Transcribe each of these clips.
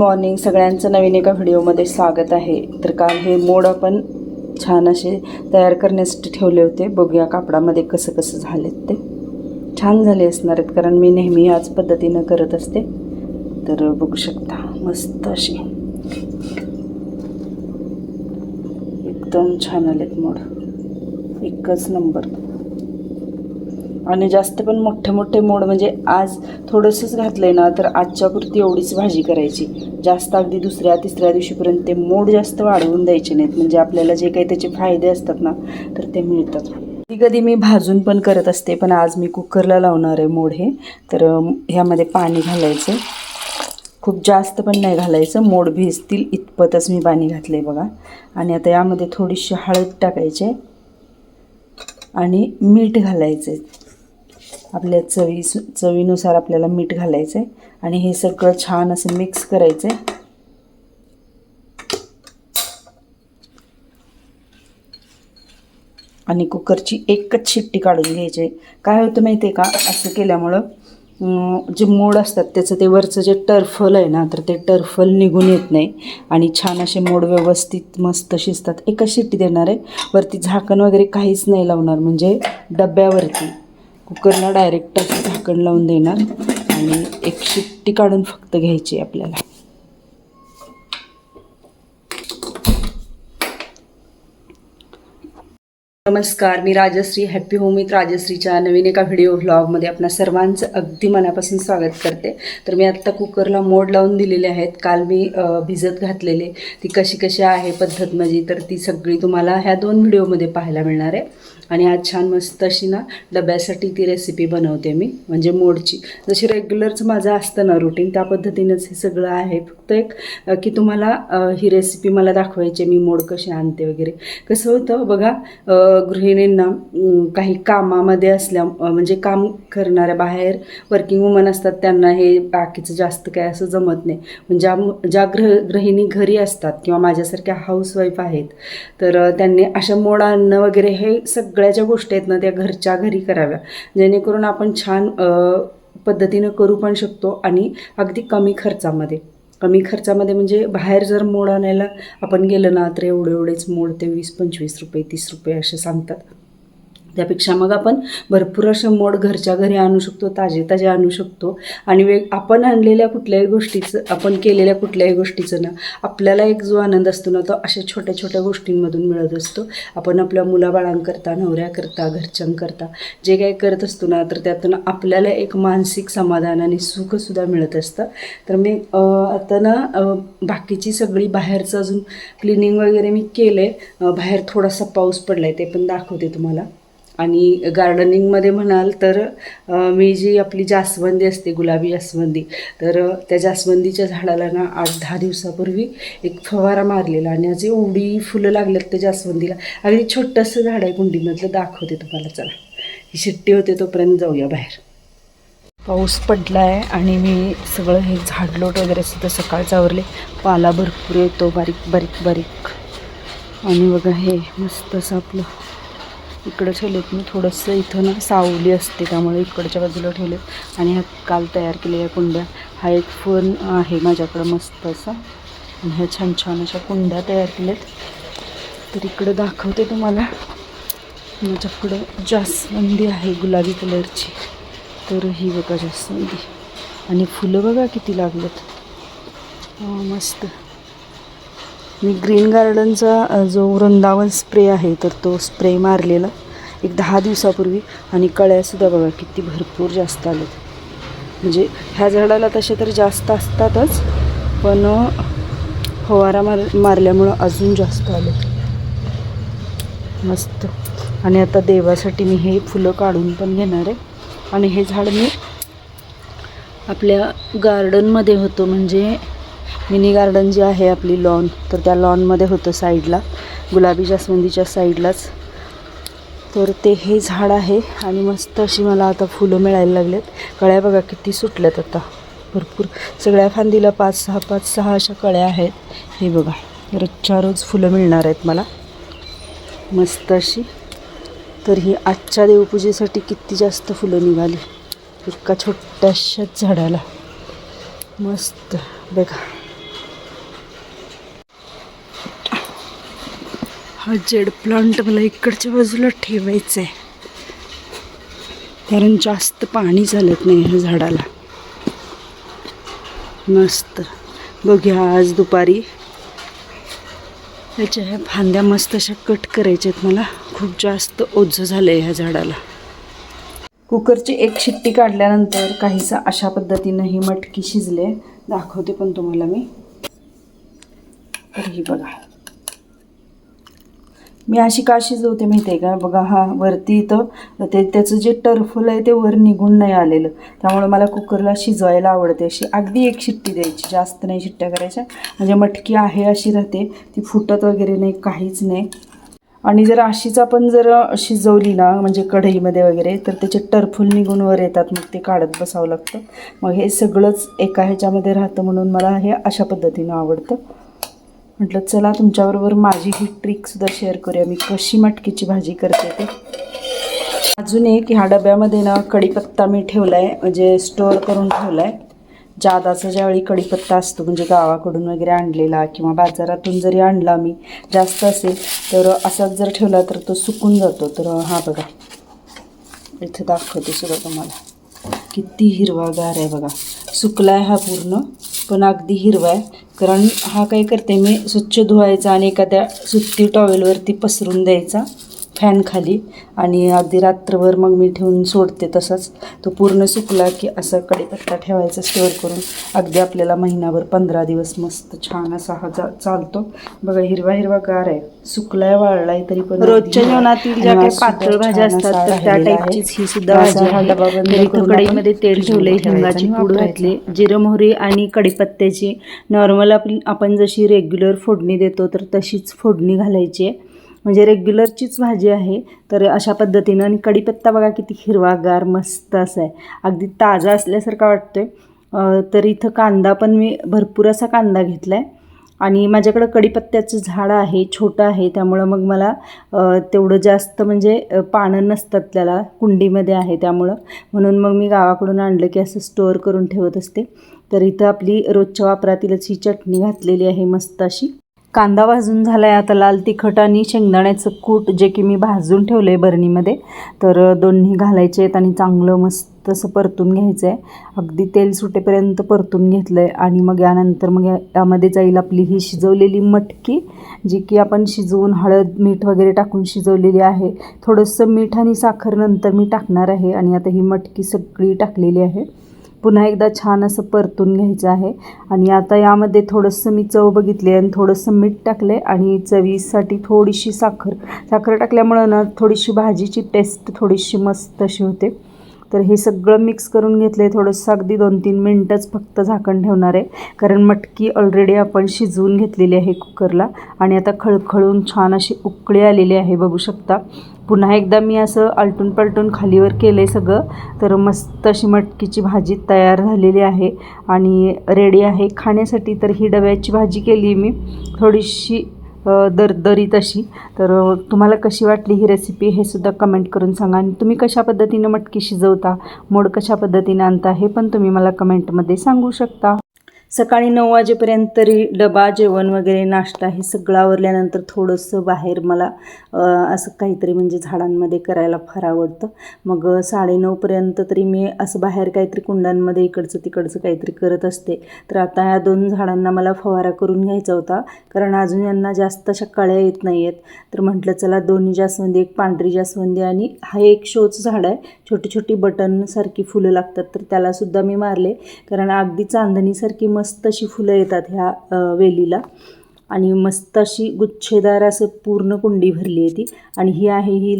Morning सगळ्यांचं नवीन एका व्हिडिओमध्ये स्वागत आहे. तर काल हे मोड आपण छान असे तयार करण्यासाठी ठेवले होते. बघूया कापडामध्ये कसं कसं झालेत ते. छान झाले असणार आहेत कारण मी नेहमी याच पद्धतीनं करत असते. तर बघू शकता मस्त अशी. एकदम छान आलेत मोड. एकच नंबर. आणि जास्त पण मोठे मोठे मोड म्हणजे आज थोडंसंच घातलं आहे ना तर आजच्यापुरती एवढीच भाजी करायची. जास्त अगदी दुसऱ्या तिसऱ्या दिवशीपर्यंत ते मोड जास्त वाढवून द्यायचे नाहीत. म्हणजे आपल्याला जे काही त्याचे फायदे असतात ना तर ते मिळतात. कधी कधी मी भाजून पण करत असते पण आज मी कुकरला लावणार आहे मोड हे. तर ह्यामध्ये पाणी घालायचं. खूप जास्त पण नाही घालायचं. मोड भिजतील इतपतच मी पाणी घातलं आहे बघा. आणि आता यामध्ये थोडीशी हळद टाकायची आणि मीठ घालायचे आपल्या चवी चवीनुसार आपल्याला मीठ घालायचं आहे आणि हे सगळं छान असं मिक्स करायचं आहे आणि कुकरची एकच शिट्टी काढून घ्यायची. काय होतं माहिती आहे का? असं केल्यामुळं जे मोड असतात त्याचं ते वरचं जे टर्फल आहे ना तर ते टर्फल निघून येत नाही. आणि छान असे मोड व्यवस्थित मस्त शिजतात. एकच शिट्टी देणार आहे. वरती झाकण वगैरे काहीच नाही लावणार म्हणजे डब्यावरती. कुकरला डायरेक्ट असं झाकण लावून देणार आणि एक शिट्टी काढून फक्त घ्यायची आहे आपल्याला. नमस्कार. मी राजश्री हॅप्पी होम विथ राजश्रीच्या नवीन एका व्हिडिओ व्लॉगमध्ये आपणा सर्वांचं अगदी मनापासून स्वागत करते. तर मी आत्ता कुकरला मोड लावून दिलेले आहेत. काल मी भिजत घातलेले. ती कशी कशी आहे पद्धत माझी तर ती सगळी तुम्हाला ह्या दोन व्हिडिओमध्ये पाहायला मिळणार आहे. आणि आज छान मस्त अशी ना डब्यासाठी ती रेसिपी बनवते मी म्हणजे मोडची. जशी रेग्युलरचं माझं असतं ना रुटीन त्या पद्धतीनंच हे सगळं आहे. फक्त एक की तुम्हाला ही रेसिपी मला दाखवायची मी मोड कशी आणते वगैरे. कसं होतं बघा गृहिणींना काही कामामध्ये असल्या म्हणजे काम करणाऱ्या बाहेर वर्किंग वुमन असतात त्यांना हे बाकीचं जास्त काय असं जमत नाही. म्हणजे ज्या ज्या ग्रह गृहिणी घरी असतात किंवा माझ्यासारख्या हाऊसवाईफ आहेत तर त्यांनी अशा मोड आणणं वगैरे हे सगळ्या ज्या गोष्टी आहेत ना त्या घरच्या घरी कराव्या. जेणेकरून आपण छान पद्धतीनं करू पण शकतो आणि अगदी कमी खर्चामध्ये. कमी खर्चामध्ये म्हणजे बाहेर जर मोड आणायला आपण गेलं ना तर एवढे एवढेच मोड ते वीस पंचवीस रुपये तीस रुपये असे सांगतात. त्यापेक्षा मग आपण भरपूर असे मोड घरच्या घरी आणू शकतो ताजे ताजे आणू शकतो. आणि वेग आपण आणलेल्या कुठल्याही गोष्टीचं आपण केलेल्या कुठल्याही गोष्टीचं ना आपल्याला एक जो आनंद असतो ना तो अशा छोट्या छोट्या गोष्टींमधून मिळत असतो. आपण आपल्या मुलाबाळांकरता नवऱ्याकरता घरच्यांकरता जे काही करत असतो ना तर त्यातून आपल्याला एक मानसिक समाधान आणि सुखसुद्धा मिळत असतं. तर मी आता ना बाकीची सगळी बाहेरचं अजून क्लिनिंग वगैरे मी केलं आहे बाहेर थोडासा पाऊस पडला आहे ते पण दाखवते तुम्हाला. आणि गार्डनिंगमध्ये म्हणाल तर मी जी आपली जास्वंदी असते गुलाबी जास्वंदी तर त्या जास्वंदीच्या झाडाला ना आठ दहा दिवसापूर्वी एक फवारा मारलेला आणि असे एवढी फुलं लागलेत त्या जास्वंदीला. अगदी छोटंसं झाड आहे कुंडीमधलं दाखवते तुम्हाला चला. ही शिट्टी होते तोपर्यंत जाऊया बाहेर. पाऊस पडला आहे आणि मी सगळं हे झाडलोट वगैरे सुद्धा सकाळचं आवरले पाला भरपूर येतो बारीक बारीक बारीक. आणि बघा हे मस्त असं आपलं इकडं ठेवलेत. मी थोडंसं इथं ना सावली असते त्यामुळे इकडच्या बाजूला ठेवलेत. आणि ह्या काल तयार केलेल्या कुंड्या हा एक फन आहे माझ्याकडं मस्त असा आणि ह्या छान छान अशा कुंड्या तयार केल्यात. तर इकडं दाखवते तुम्हाला. माझ्याकडं जास्वंदी आहे गुलाबी कलरची. तर ही बघा जास्वंदी आणि फुलं बघा किती लागलेत मस्त. मी ग्रीन गार्डनचा जो वृंदावन स्प्रे आहे तर तो स्प्रे मारलेला एक दहा दिवसापूर्वी. आणि कळ्यासुद्धा बघा किती भरपूर जास्त आलेत म्हणजे ह्या झाडाला तसे तर जास्त असतातच पण फवारा मार मारल्यामुळं अजून जास्त आलेत मस्त. आणि आता देवासाठी मी हे फुलं काढून पण घेणार आहे. आणि हे झाड मी आपल्या गार्डनमध्ये होतं म्हणजे मिनी गार्डन जी आहे आपली लॉन तर त्या लॉनमध्ये होतं साईडला. गुलाबी जास्वंदीच्या साईडलाच. तर ते हे झाड आहे आणि मस्त अशी मला आता फुलं मिळायला लागलेत. कळ्या बघा किती सुटल्यात आता. भरपूर. सगळ्या फांदीला पाच सहा पाच सहा अशा कळ्या आहेत. हे बघा. रोजच्या रोज फुलं मिळणार आहेत मला. मस्त अशी. तर ही आजच्या देवपूजेसाठी किती जास्त फुलं निघाली. एका छोट्याशाच झाडाला. मस्त. बघा. हा जेड प्लांट मला इकडच्या बाजूला ठेवायचा आहे कारण जास्त पाणी चालत नाही ह्या झाडाला. मस्त. बघूया आज दुपारी. त्याच्या ह्या फांद्या मस्त अशा कट करायच्या आहेत मला. खूप जास्त ओझं झालं आहे ह्या झाडाला. कुकरची एक शिट्टी काढल्यानंतर काहीसा अशा पद्धतीनं ही मटकी शिजले. दाखवते पण तुम्हाला मी. तर ही बघा. मी अशी का शिजवते माहिती आहे का? बघा हा वरती इथं ते त्याचं जे टर्फल आहे ते वर निघून नाही आलेलं. त्यामुळे मला कुकरला शिजवायला आवडते. अशी अगदी एक शिट्टी द्यायची जास्त नाही शिट्ट्या करायच्या. म्हणजे मटकी आहे अशी राहते ती फुटत वगैरे नाही काहीच नाही. आणि जर अशीच आपण जर शिजवली ना म्हणजे कढईमध्ये वगैरे तर त्याचे टरफुल निघून वर येतात. मग ते काढत बसावं लागतं. मग हे सगळंच एका ह्याच्यामध्ये राहतं म्हणून मला हे अशा पद्धतीनं आवडतं. म्हटलं चला तुमच्याबरोबर माझी ही ट्रिकसुद्धा शेअर करूया. मी कशी मटकीची भाजी करते ते. अजून एक ह्या डब्यामध्ये ना कढीपत्ता मी ठेवला आहे म्हणजे स्टोअर करून ठेवला आहे जादाचा ज्यावेळी कढीपत्ता असतो म्हणजे गावाकडून वगैरे आणलेला किंवा बाजारातून जरी आणला मी जास्त असेल तर असाच जर ठेवला तर तो सुकून जातो. तर हा बघा. इथं दाखवते सुद्धा तुम्हाला. किती हिरवागार आहे बघा. सुकला आहे हा पूर्ण. पण अगदी हिरवा आहे. कारण हा काय करते मी स्वच्छ धुवायचा आणि एखाद्या सुती टॉवेलवरती पसरून द्यायचा. फॅन खाली आणि अगदी रात्रभर मग मी ठेवून सोडते तसंच. तो पूर्ण सुकला की असं कढीपत्ता ठेवायचा स्टोअर करून अगदी आपल्याला महिनाभर पंधरा दिवस मस्त छान असा हा जा चालतो. बघा हिरवा हिरवा गार आहे. सुकलाय वाळलाय तरी पण रोजच्या जेवणातील ज्या काही पातळ भाज्या असतात तर त्या टाईपचीच ही सुद्धा भाजी कढईमध्ये तेल ठेवले हिंगाची पूड घातली. जिरं मोहरी आणि कढीपत्त्याची. नॉर्मल आपली आपण जशी रेग्युलर फोडणी देतो तर तशीच फोडणी घालायची आहे. म्हणजे रेग्युलरचीच भाजी आहे तर अशा पद्धतीनं आणि कढीपत्ता बघा किती हिरवागार मस्त असा आहे. अगदी ताजा असल्यासारखा वाटतोय. आहे तर इथं कांदा पण मी भरपूर असा कांदा घेतला आहे आणि माझ्याकडं कढीपत्त्याचं झाड आहे छोटं आहे त्यामुळं मग मला तेवढं जास्त म्हणजे पानं नसतात त्याला कुंडीमध्ये आहे त्यामुळं. म्हणून मग मी गावाकडून आणलं की असं स्टोअर करून ठेवत असते. तर इथं आपली रोजच्या वापरातीलच ही चटणी घातलेली आहे मस्त अशी. कांदा भाजून झाला आहे आता लाल तिखट आणि शेंगदाण्याचं कूट जे की मी भाजून ठेवलं आहे बरणीमध्ये. तर दोन्ही घालायचे आहेत आणि चांगलं मस्त असं परतून घ्यायचं आहे अगदी तेल सुटेपर्यंत परतून घेतलं आहे आणि मग यानंतर मग यामध्ये जाईल आपली ही शिजवलेली मटकी जी की आपण शिजवून हळद मीठ वगैरे टाकून शिजवलेली आहे. थोडंसं मीठ आणि साखर नंतर मी टाकणार आहे आणि आता ही मटकी सगळी टाकलेली आहे. पुन्हा एकदा छान असं परतून घ्यायचं आहे. आणि आता यामध्ये थोडंसं मी चव बघितली आणि थोडंसं मीठ टाकले आणि चवीसाठी थोडीशी साखर. साखर टाकल्यामुळं ना थोडीशी भाजीची टेस्ट थोडीशी मस्त अशी होते. तर हे सगळं मिक्स करून घेतलं आहे थोडंसं अगदी दोन तीन मिनटंच फक्त झाकण ठेवणार आहे. कारण मटकी ऑलरेडी आपण शिजवून घेतलेली आहे कुकरला आणि आता खळखळून छान अशी उकळी आलेली आहे बघू शकता. पुन्हा एकदा मी असं आलटून पलटून खालीवर केलं आहे सगळं. तर मस्त अशी मटकीची भाजी तयार झालेली आहे आणि रेडी आहे. खाण्यासाठी तर ही डब्याची भाजी केली मी. थोडीशी दर दरदरीत अशी. तर तुम्हाला कशी वाटली ही रेसिपी हे सुद्धा कमेंट करून सांगा. आणि तुम्ही कशा पद्धतीनं मटकी शिजवता मोड कशा पद्धतीनं आणता हे पण तुम्ही मला कमेंटमध्ये सांगू शकता. सकाळी नऊ वाजेपर्यंत तरी डबा जेवण वगैरे नाश्ता हे सगळं आवरल्यानंतर थोडंसं बाहेर मला असं काहीतरी म्हणजे झाडांमध्ये करायला फार आवडतं. मग साडे साडेनऊपर्यंत तरी मी असं बाहेर काहीतरी कुंडांमध्ये इकडचं तिकडचं काहीतरी करत असते. तर आता या दोन झाडांना मला फवारा करून घ्यायचा होता. कारण अजून यांना जास्त अशा कळ्या येत नाही आहेत तर म्हटलं चला दोन्ही जास्वंदी एक पांढरी जास्वंदी आणि हा एक शोच झाड आहे. छोटी छोटी बटनसारखी फुलं लागतात तर त्यालासुद्धा मी मारले. कारण अगदी चांदणीसारखी मस्त अशी फुलं येतात ह्या वेलीला. आणि मस्त अशी गुच्छेदार असं पूर्ण कुंडी भरली आहे ती. आणि ही आहे ही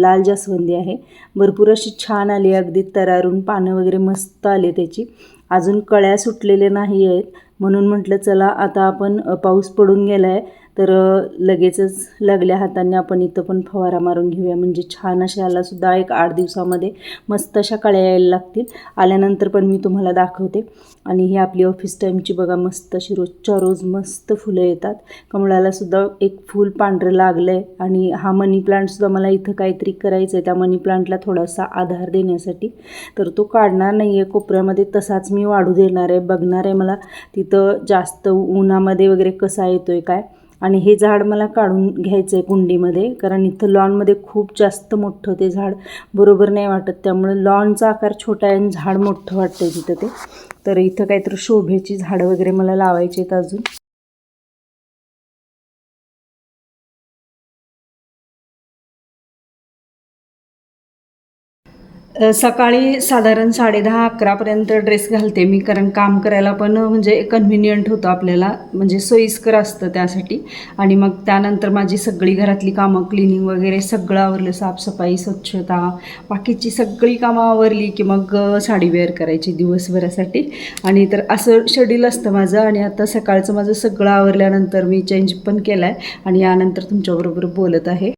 लाल जास्वंदी आहे. भरपूर अशी छान आली अगदी तरारून. पानं वगैरे मस्त आले त्याची. अजून कळ्या सुटलेल्या नाही आहेत. म्हणून म्हटलं चला आता आपण पाऊस पडून गेला आहे तर लगेचच लागल्या हाताने आपण इथं पण फवारा मारून घेऊया. म्हणजे छान अशा यालासुद्धा एक आठ दिवसामध्ये मस्त अशा कळ्या यायला लागतील. आल्यानंतर पण मी तुम्हाला दाखवते. आणि ही आपली ऑफिस टाईमची बघा मस्त अशी रोजच्या रोज मस्त फुलं येतात. कमळाला सुद्धा एक फूल पांढरं लागलं आहे आणि हा मनी प्लांटसुद्धा मला इथं काहीतरी करायचं आहे त्या मनी प्लांटला थोडासा आधार देण्यासाठी. तर तो काढणार नाही आहे कोपऱ्यामध्ये तसाच मी वाढू देणार आहे. बघणार आहे मला तिथं जास्त उन्हामध्ये वगैरे कसा येतो आहे काय. आणि हे झाड मला काढून घ्यायचं आहे कुंडीमध्ये कारण इथं लॉनमध्ये खूप जास्त मोठं ते झाड बरोबर नाही वाटत. त्यामुळे लॉनचा आकार छोटा आहे आणि झाड मोठं वाटतं आहे तिथं ते. तर इथं काहीतरी शोभेची झाडं वगैरे मला लावायची आहेत अजून. सकाळी साधारण साडेदहा अकरापर्यंत ड्रेस घालते मी कारण काम करायला पण म्हणजे कन्व्हिनियंट होतं आपल्याला म्हणजे सोयीस्कर असतं त्यासाठी. आणि मग त्यानंतर माझी सगळी घरातली कामं क्लिनिंग वगैरे सगळं आवरलं साफसफाई स्वच्छता बाकीची सगळी कामं आवरली की मग साडी वेअर करायची दिवसभरासाठी. आणि तर असं शेड्यूल असतं माझं आणि आता सकाळचं माझं सगळं आवरल्यानंतर मी चेंज पण केला आहे आणि यानंतर तुमच्याबरोबर बोलत आहे.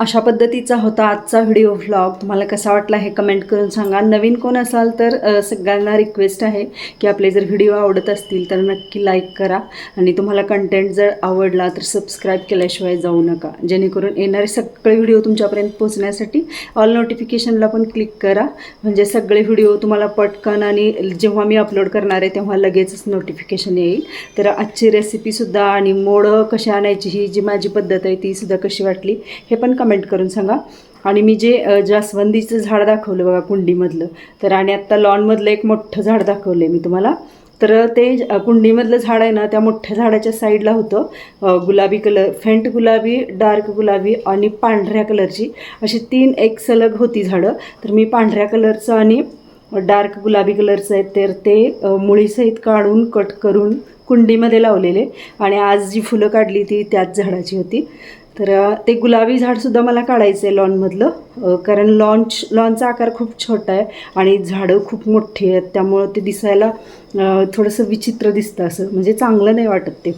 अशा पद्धतीचा होता आजचा व्हिडिओ व्लॉग तुम्हाला कसा वाटला हे कमेंट करून सांगा. नवीन कोण असाल तर सगळ्यांना रिक्वेस्ट आहे की आपले जर व्हिडिओ आवडत असतील तर नक्की लाईक करा. आणि तुम्हाला कंटेंट जर आवडला तर सबस्क्राईब केल्याशिवाय जाऊ नका. जेणेकरून येणारे सगळे व्हिडिओ तुमच्यापर्यंत पोहोचण्यासाठी ऑल नोटिफिकेशनला पण क्लिक करा. म्हणजे सगळे व्हिडिओ तुम्हाला पटकन आणि जेव्हा मी अपलोड करणार आहे तेव्हा लगेचच नोटिफिकेशन येईल. तर आजची रेसिपीसुद्धा आणि मोडं कशी आणायची ही जी माझी पद्धत आहे तीसुद्धा कशी वाटली हे पण कमेंट करून सांगा. आणि मी जे जास्वंदीचं झाड दाखवलं बघा कुंडीमधलं तर आणि आत्ता लॉनमधलं एक मोठं झाड दाखवलं आहे मी तुम्हाला. तर ते कुंडीमधलं झाड आहे ना त्या मोठ्या झाडाच्या साईडला होतं गुलाबी कलर फेंट गुलाबी डार्क गुलाबी आणि पांढऱ्या कलरची अशी तीन एक सलग होती झाडं. तर मी पांढऱ्या कलरचं आणि डार्क गुलाबी कलरचं आहे तर ते मुळीसहित काढून कट करून कुंडीमध्ये लावलेले. आणि आज जी फुलं काढली ती त्याच झाडाची होती. तर ते गुलाबी झाडसुद्धा मला काढायचं आहे लॉनमधलं कारण लॉन्च लॉनचा आकार खूप छोटा आहे आणि झाडं खूप मोठी आहेत. त्यामुळं ते दिसायला थोडंसं विचित्र दिसतं असं. म्हणजे चांगलं नाही वाटत ते.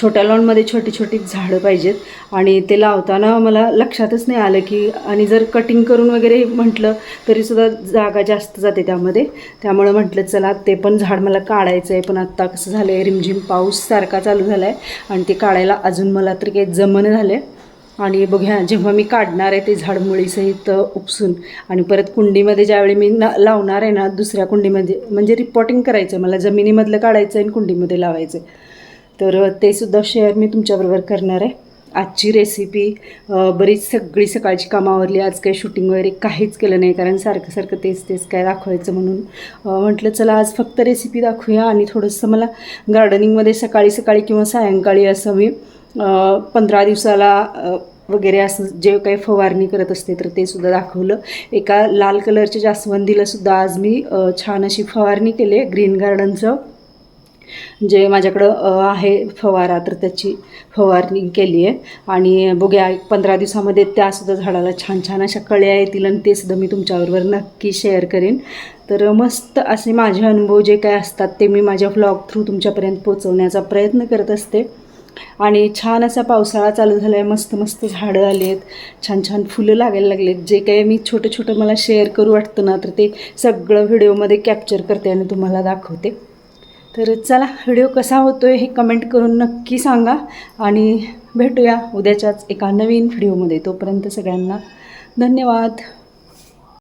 छोट्या लॉनमध्ये छोटी छोटी झाडं पाहिजेत. आणि ते लावताना मला लक्षातच नाही आलं की आणि जर कटिंग करून वगैरे म्हटलं तरीसुद्धा जागा जास्त जाते त्यामध्ये. त्यामुळं म्हटलं चला ते पण झाड मला काढायचं आहे पण आत्ता कसं झालं आहे रिमझिम पाऊस सारखा चालू झाला आहे आणि ते काढायला अजून मला तरी काही जमन झालं आहे आणि बघ्या जेव्हा मी काढणार आहे ते झाड मुळीसहित उपसून. आणि परत कुंडीमध्ये ज्यावेळी मी ना लावणार आहे ना दुसऱ्या कुंडीमध्ये म्हणजे रिपोर्टिंग करायचं आहे मला जमिनीमधलं काढायचं आहे आणि कुंडीमध्ये लावायचं आहे तर ते सुद्धा शेअर मी तुमच्याबरोबर करणार आहे. आजची रेसिपी बरीच सगळी सकाळची कामावरली आज काही शूटिंग वगैरे काहीच केलं नाही कारण सारखं सारखं तेच तेच काय दाखवायचं म्हणून. म्हटलं चला आज फक्त रेसिपी दाखवूया आणि थोडंसं मला गार्डनिंगमध्ये सकाळी सकाळी किंवा सायंकाळी असं मी पंधरा दिवसाला वगैरे असं जे काही फवारणी करत असते तर ते सुद्धा दाखवलं. एका लाल कलरच्या जास्वंदीला सुद्धा आज मी छान अशी फवारणी केली आहे ग्रीन गार्डनचं जे माझ्याकडं आहे फवारा तर त्याची फवारणी केली आहे. आणि बघूया एक पंधरा दिवसामध्ये त्यासुद्धा झाडाला छान छान अशा कळ्या येतील आणि ते सुद्धा मी तुमच्याबरोबर नक्की शेअर करेन. तर मस्त असे माझे अनुभव जे काय असतात ते मी माझ्या व्लॉग थ्रू तुमच्यापर्यंत पोचवण्याचा प्रयत्न करत असते. आणि छान असा पावसाळा चालू झाला आहे मस्त मस्त झाडं आली आहेत. छान छान फुलं लागायला लागलेत जे काही मी छोटं छोटं मला शेअर करू वाटतं ना तर ते सगळं व्हिडिओमध्ये कॅप्चर करते आणि तुम्हाला दाखवते. तर चला व्हिडिओ कसा होतो आहे हे कमेंट करून नक्की सांगा आणि भेटूया उद्याच्याच एका नवीन व्हिडिओमध्ये. तोपर्यंत सगळ्यांना धन्यवाद.